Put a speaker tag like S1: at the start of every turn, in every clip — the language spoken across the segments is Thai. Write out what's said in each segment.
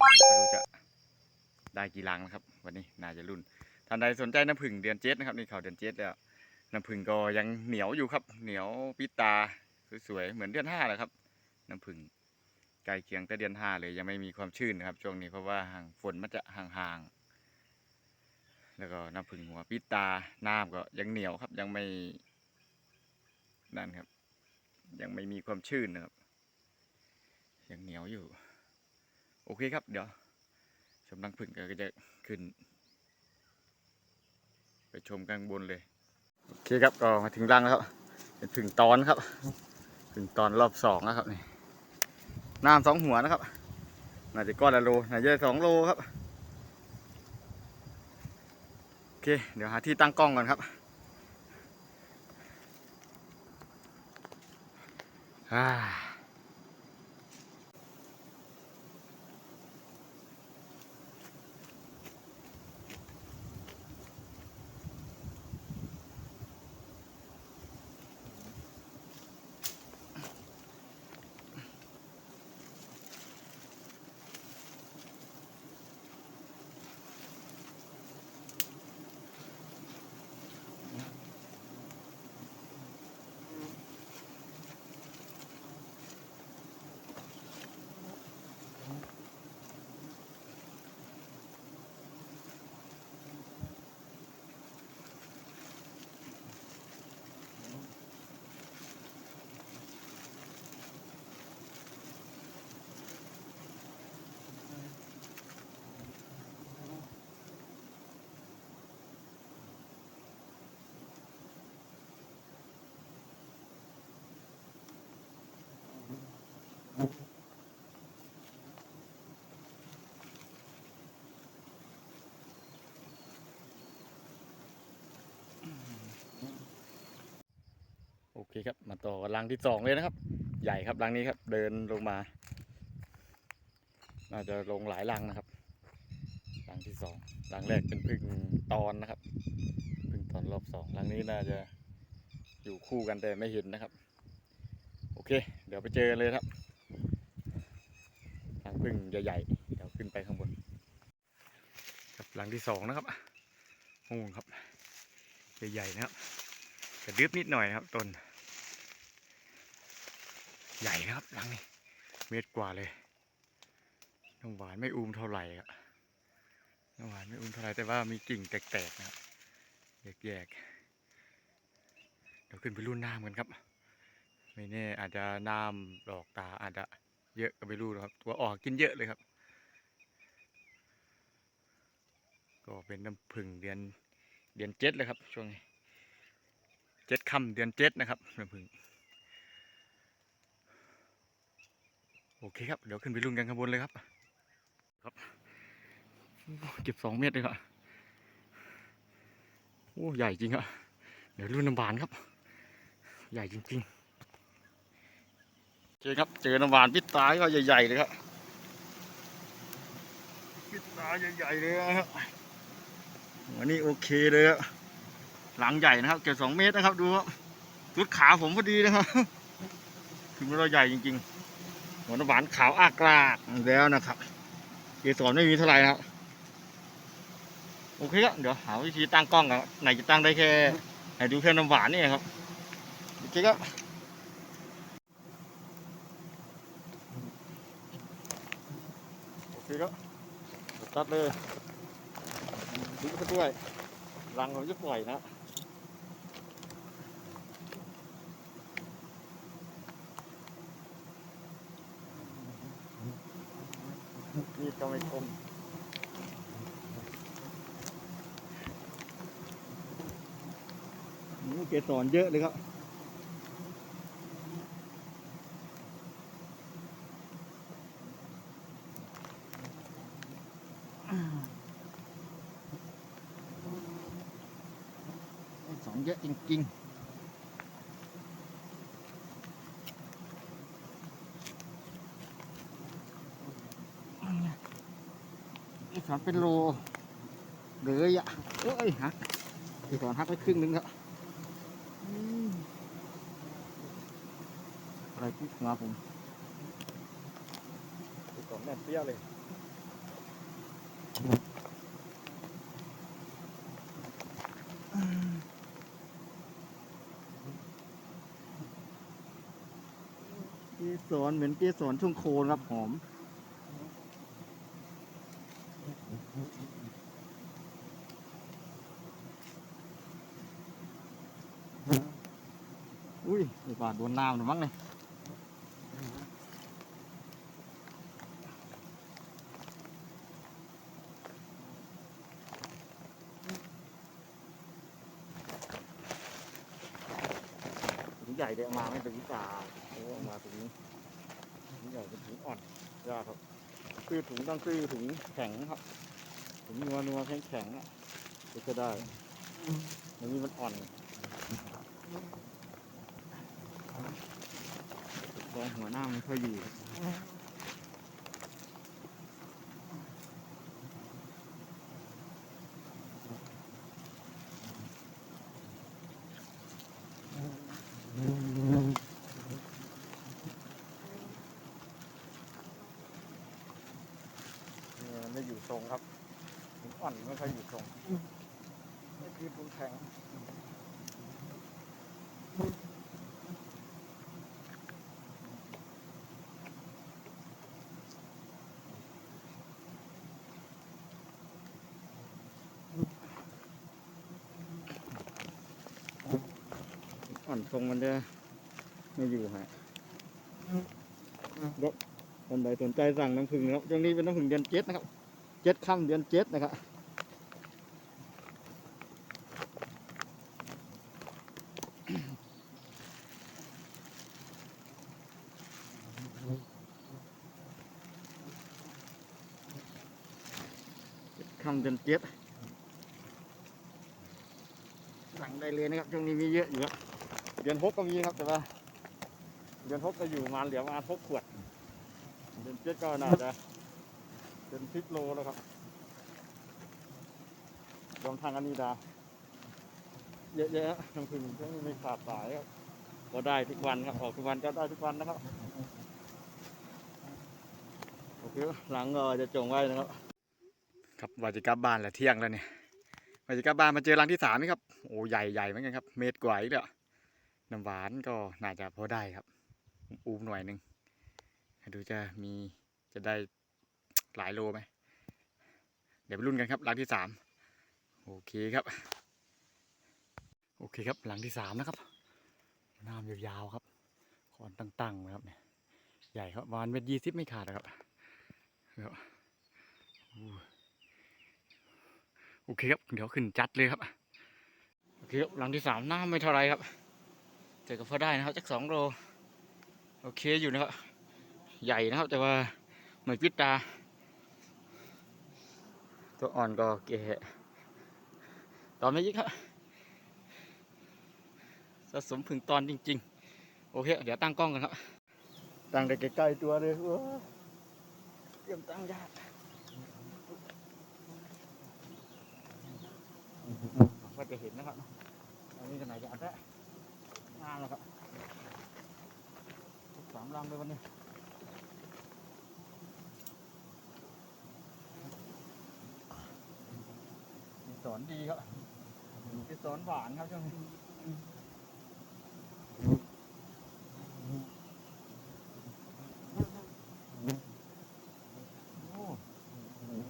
S1: นะครับไม่รู้จะได้กี่ลังนะครับ วันนี้น่าจะรุ่นท่านใดสนใจน้ำผึ้งเดือนเจ็ดนะครับนี่เขาเดือนเจ็ดแล้วน้ำผึ้งก็ยังเหนียวอยู่ครับ เหนียวปิตาสวยๆเหมือนเดือนห้าแหละครับ น้ำผึ้งใกล้เคียงแต่เดือนห้าเลยยังไม่มีความชื้นนะครับ ช่วงนี้เพราะว่าห่างฝนมันจะห่างๆแล้วก็น้ำผึ้งหัวปิตาน้ำก็ยังเหนียวครับยังไม่นั่นครับ ยังไม่มีความชื้นนะครับยังเหนียวอยู่ โอเคครับ เดี๋ยว ชมรังผึ้งก็จะขึ้น ไปชมกันบนเลย โอเคครับก็มาถึงรังแล้วครับเป็นผึ่งตอนครับผึ่งตอนรอบสองนะครับนี่น้ำสองหัวนะครับน่าจะก้อนละโลน่าจะสองโลครับโอเค เดี๋ยวหาที่ตั้งกล้องก่อนครับอ่า โอเคครับ มาต่อกับรังที่สองเลยนะครับ ใหญ่ครับรังนี้ครับ เดินลงมา น่าจะลงหลายรังนะครับรังที่สองรังแรกเป็นพึ่งตอนนะครับพึ่งตอนรอบสองรังนี้น่าจะอยู่คู่กันแต่ไม่เห็นนะครับ โอเค เดี๋ยวไปเจอเลยครับรังพึ่งใหญ่ๆเดี๋ยวขึ้นไปข้างบนครับรังที่สองนะครับโอ้ครับใหญ่ๆนะครับกระดึบนิดหน่อยครับต้น ใหญ่นะครับรังนี้เมตรกว่าเลยน้ำหวานไม่อูมเท่าไหร่อะน้ำหวานไม่อูมเท่าไหร่แต่ว่ามีกิ่งแตกๆนะครับแยกๆเดี๋ยวขึ้นไปรุ่นน้ำกันครับ ไม่แน่อาจจะน้ำดอกตาอาจจะเยอะก็ไม่รู้นะครับ ตัวออกกินเยอะเลยครับ ก็เป็นน้ำผึ้งเดือนเดือนเจ็ดเลยครับ ช่วงนี้เจ็ดค่ำเดือนเจ็ดนะครับน้ำผึ้งโอ เคครับ เดี๋ยวขึ้นไปลุ้นกันข้างบนเลยครับ ครับ เก็บสองเมตรเลยครับโอ้ใหญ่จริงอะเดี๋ยวรุ่นน้ำหวานครับ ใหญ่จริงๆโอเคครับ เจอน้ำหวานพิษตายก็ใหญ่ๆเลยครับพิษตายใหญ่ๆเลยครับวันนี้โอเคเลยครับหลังใหญ่นะครับ เกือบสองเมตรนะครับ ดูครับรุดขาผมพอดีนะครับ คือมันเราใหญ่จริง ๆ หัวน้ำหวานขาวอากรากแล้วนะครับเกสรไม่มีเท่าไหร่นะครับโอเคครับเดี๋ยวหาวิธีตั้งกล้องกันไหนจะตั้งได้แค่ให้ดูแค่น้ำหวานนี่ครับโอเคครับโอเคครับตัดเลยดูกันด้วยรังผมจะปล่อยนะ ก็ไม่คมนี่เกสรเยอะเลยครับสองเยอะจริง ๆ นี่สอนเป็นโลเลยอะเอ้ยหักที่สอนหักไปครึ่งนึงครับอืมอะไรปุ๊บมาผมนแน่นเปี้ยเลยเกสรเหมือนเกสรช่วงโคนครับหอม อุ้ยไอ้บาโดนน้ำหรือมั้งเนี่ยถุงใหญ่เดี๋ยวมาไม่เป็นวิสาโอ้มาถุงนี้ถุงใหญ่เป็นถุงอ่อนยากครับซื้อถุงต้องซื้อถุงแข็งครับ ถุงนัวนัวแข็งแข็งๆอะถึงจะได้อันนี้มันอ่อนกองหัวหน้าไม่ค่อยอยู่ครันขยมันไม่อยู่ทรงครับ ผ่อนไม่ค่อยอยู่ทรงนี่คือถุงแข็งอ่อนทรงมันจะไม่อยู่ฮะรถคนใดสนใจสั่งน้ำผึ้งนะครับช่วงนี้เป็นน้ำผึ้งเดือนเจ็ดนะครับ เจ็ดค่ำเดือนเจ็ดนะครับ ดือนเจ็ดสั่งได้เลยนะครับช่วงนี้มีเยอะอยู่ครับเดือนหกก็มีครับแต่ว่า เดือนหกก็อยู่มาเหลือประมาหกขวด เดือนเจ็ดก็น่าจะเป็นสิบโลแล้วครับรวมทางอันนี้ดาเยอะๆน้ำผึ้งไม่มีขาดสายครับก็ได้ทุกวันครับออกทุกวันก็ได้ทุกวันนะครับโอเคหลังก็จะจงไว้นะครับ ครับว่าจะกลับบ้านแล้วเที่ยงแล้วเนี่ยว่าจะกลับบ้านมาเจอรังที่สามนี่ครับโอ้ใหญ่ใหญ่เหมือนกันครับ เมตรกว่าอีกแล้วน้ำหวานก็น่าจะพอได้ครับ อูมหน่อยหนึ่งดูจะมีจะได้หลายโลไหมเดี๋ยวไปรุ่นกันครับรังที่สามโอเคครับ โอเคครับหลังที่สามนะครับน้ำยาวๆครับขอนตั้งๆนะครับเนี่ยใหญ่ครับประมาณเมตรยี่สิบไม่ขาดนะครับครับอู้ โอเคครับ เดี๋ยวขึ้นจัดเลยครับ โอเคครับหลังที่สามน้ำไม่เท่าไรครับแต่ก็พอได้นะครับจักสองโลโอเคอยู่นะครับ ใหญ่นะครับ แต่ว่าไม่ปิดตา ตัวอ่อนก็เกะตอนไม่ยิกครับสะสมผึ่งตอนจริง ๆ โอเค เดี๋ยวตั้งกล้องกันครับ ตั้งได้ใกล้ๆตัวเลยว้าเตรียมตั้งยาก จะเห็นนะครับ อันนี้กันไหนจะอัดได้งามแล้วครับสามลำเลยวันนี้มีสอนดีครับมีสอนหวานครับช่วงนี้โอ้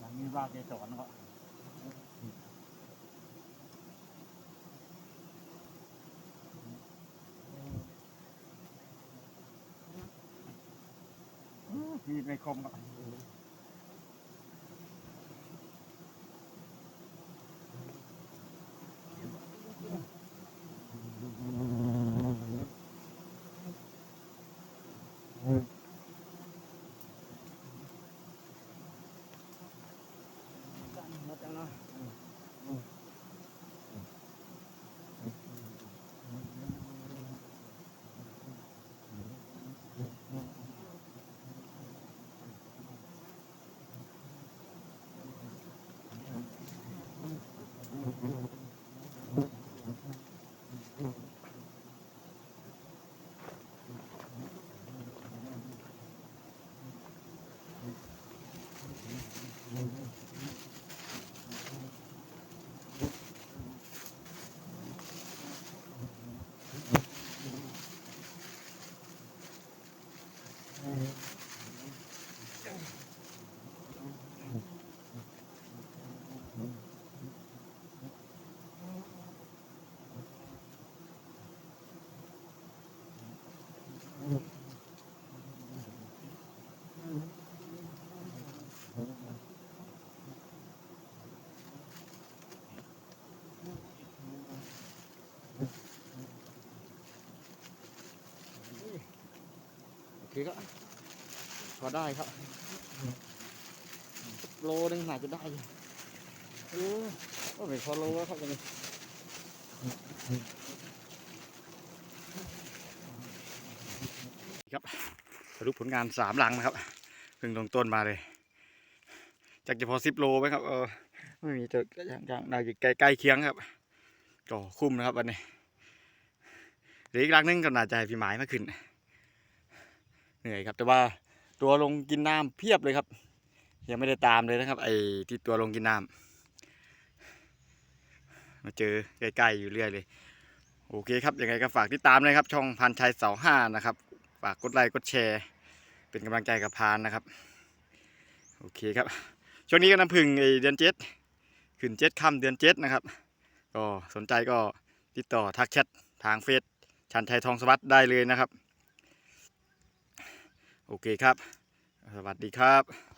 S1: หลังนี้ว่าเกสรนครับ มีดไม่คมครับ โอเคก็พอได้ครับโลนึงน่าจะได้เออก็ไม่พอโลแล้วครับตรงนี้ครับสรุปผลงานสามหลังนะครับเพิ่งลงต้นมาเลย จากจะพอสิบโลไหมครับ เออไม่มีจะอย่างอย่างน่าจะใกล้ใกล้เคียงครับ ก็คุ้มนะครับวันนี้เหลืออีกหลังนึงก็น่าจะให้พี่หมายมาขึ้น เหนื่อยครับ แต่ว่าตัวลงกินน้ำเพียบเลยครับ ยังไม่ได้ตามเลยนะครับ ไอ้ที่ตัวลงกินน้ำมาเจอใกล้ๆอยู่เรื่อยเลย โอเคครับยังไงก็ฝากติดตามเลยครับ ช่องพันชัยเสาห้านะครับ ฝากกดไลค์กดแชร์ เป็นกำลังใจกับพานนะครับ โอเคครับช่วงนี้ก็น้ำพึ่งไอเดือนเจ็ดขึ้นเจ็ดค่ำเดือนเจ็ดนะครับ ก็สนใจก็ติดต่อทักแชททางเฟซชันชัยทองสวัสด์ได้เลยนะครับ โอเคครับ สวัสดีครับ